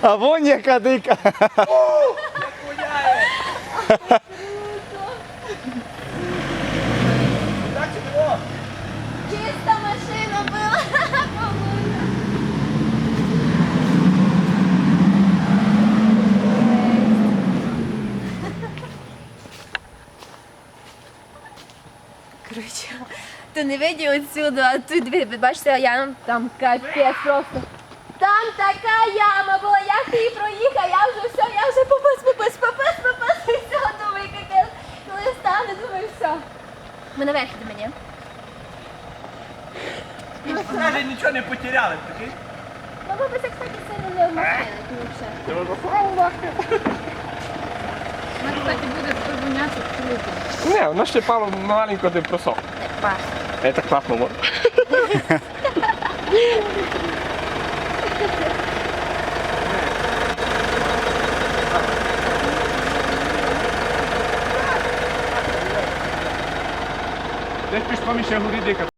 А вон яка дика. Чиста машина була. Коротше, ти не видів отсюди, а тут ви бачите, я там капець просто. Там така яма була, як ти її проїхав, я вже все, я вже попис, попис, попис, попис, і все, думаю, капець. Коли стане, думаю, все. Ми наверх йдемо, ні? Навіть нічого не потеряли, такий. Ну, ми би це, кстати, сильно не вмахали, взагалі. Вона, кстати, буде провоняти круто. Не, воно ще пару маленько де просох. Не пах. Это класно було. Deci, mi se huride că